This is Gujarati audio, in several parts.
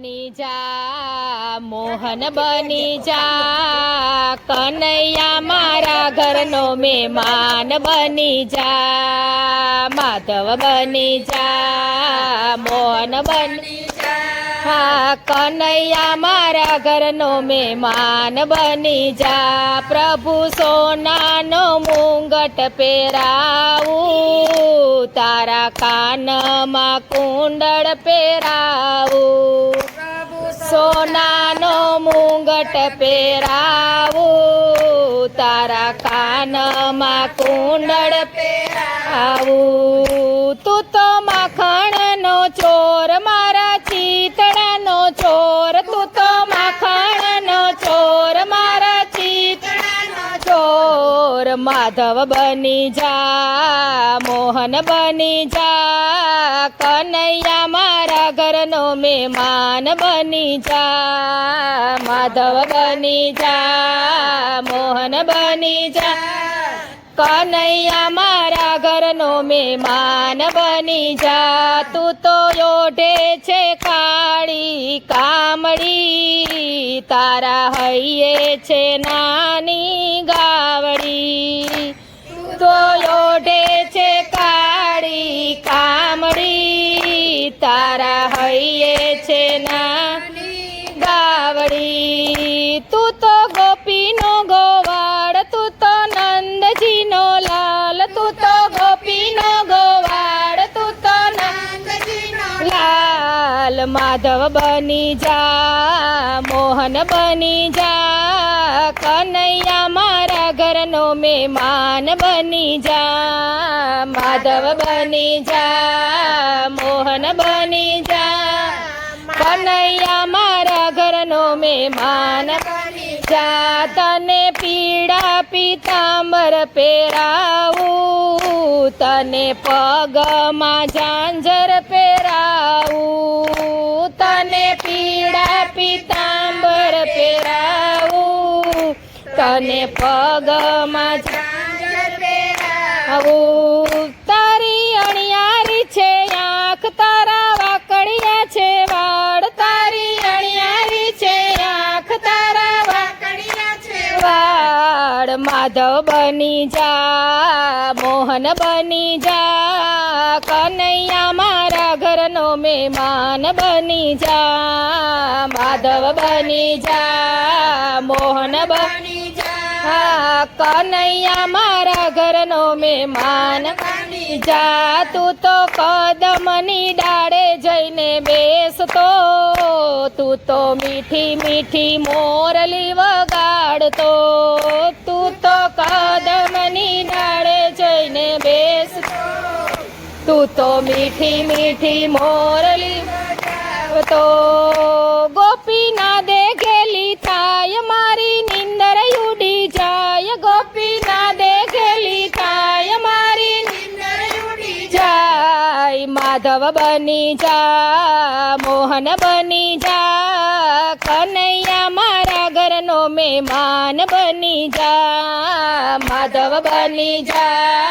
બની જા, મોહન બની જા, કનૈયા મારા ઘરનો મહેમાન બની જા, માધવ બની જા, મોહન બની હા, કનૈયા મારા ઘરનો મહેમાન બની જા, પ્રભુ સોનાનો મુંગટ પહેરાવું, તારા કાનમાં કુંડળ પહેરાવું. સોનાનો મુંગટ પહેરાવું, તારા કાનમાં કુંડળ પહેરાવું. તું તો માખણનો ચોર, મારા ચીતડાનો ચોર, તું તો માખણનો ચોર, મારા ચીતડાનો ચોર. માધવ બની જા, મોહન બની જા કનૈયા મારા ઘરનો મહેમાન બની જા, માધવ બની જા, મોહન બની જા. કનૈયા મારા ઘરનો મહેમાન બની જા, તું તો યોઢે છે કાળી કામડી તારા હૈયે છે નાની ગાવડી. છે ના ગાવડી. તું તો ગોપીનો ગોવાળ, તું તો નંદજીનો લાલ, તું તો ગોપીનો ગોવાળ, તું તો નંદજીનો લાલ. માધવ બની જા, મોહન બની જા, કનૈયા મારા ઘરનો મેમાન બની જા. માધવ બની જા કનૈયા મારા ઘરનો મહેમાન. તને પીડા પીતાંબર પહેરાવું. તને પગમાં ઝાંઝર પહેરાવું. તને પીડા પીતાંબર પહેરાવું. તને પગમાં ઝાંઝર પહેરાવું. માધવ બની જા, મોહન બની જા, કનૈયા મારા ઘરનો મહેમાન બની જા, માધવ બની જા, મોહન બની જા કનૈયા મારા ઘરનો મહેમાન બની જા. તું તો કદમની ડાળે જઈને બેસતો, તું તો મીઠી મીઠી મોરલી વગાડતો. તું મીઠી મીઠી મોરલી તો ગોપી ના દેખેલી થાય મારી નિંદર ઉડી જાય. ગોપી ના દેખેલી થાય મારી નિંદર ઉડી જાય. માધવ બની જા, મોહન બની જા, કનૈયા મારા ઘરનો મહેમાન બની જા. માધવ બની જા.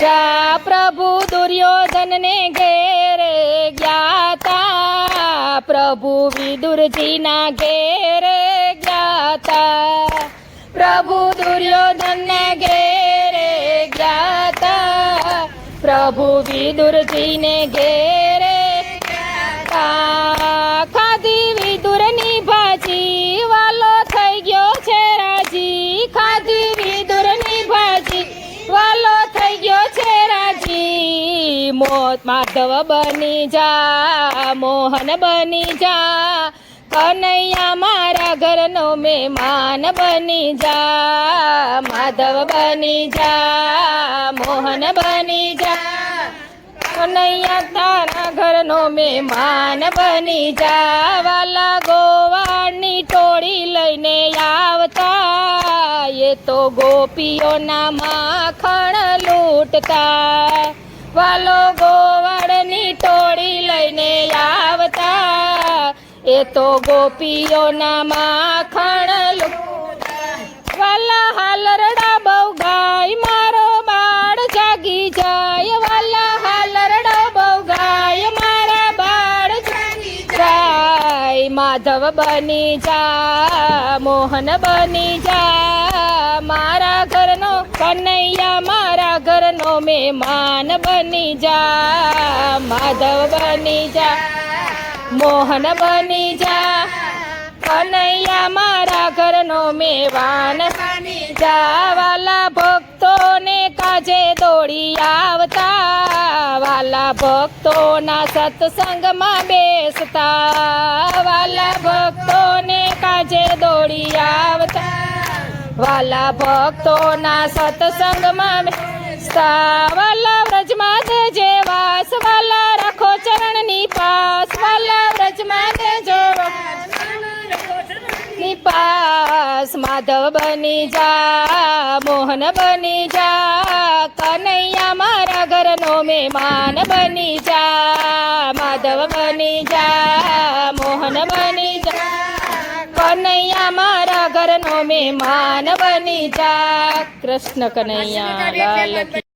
જા પ્રભુ દુર્યોધનને ઘેરે જ્ઞાતા પ્રભુ વિદુરજીના ઘેરે જ્ઞાતા પ્રભુ દુર્યોધનને ઘેરે જ્ઞાતા પ્રભુ વિદુરજીને ઘેરે ગયા માધવ બની જા, મોહન બની જા, કનૈયા મારા ઘરનો મહેમાન બની જા, માધવ બની જા, મોહન બની જા, કનૈયા તારા ઘરનો મહેમાન બની જા, વાલા ગોવાની ટોળી લઈને આવતા, એ તો ગોપીઓના માખણ લૂંટતા. વાલો ગોવાળની ટોળી લઈને આવતા. એ તો ગોપીઓના માખણ વાલા હાલરડા બહુ ગાય મારો બાળ જાગી જાય. વાલા હાલરડા બહુ ગાય મારા બાળ જાગી જાય. માધવ બની જા, મોહન બની જા. મારા ઘરનો કનૈયા, મારા ઘરનો મહેમાન બની જા માધવ બની જા મોહન બની જા કનૈયા મારા ઘરનો મેવાન જા વાલા ભક્તોને કાજે દોડી આવતા વાલા ભક્તોના સત્સંગમાં બેસતા વાલા ભક્તોને કાજે દોડી આવતા વાલા ભક્તોના સત્સંગમાં બેસતા વાલા વ્રજમાં દેજે વાસ વાલા રાખો ચરણની પાસ વાલા વ્રજમાં દેજો પાસ માધવ બની જા મોહન બની જા કનૈયા મારા ઘરનો મહેમાન બની જા માધવ બની જા મોહન બની જા કનૈયા મારા ઘરનો મહેમાન બની જા કૃષ્ણ કનૈયા લાલ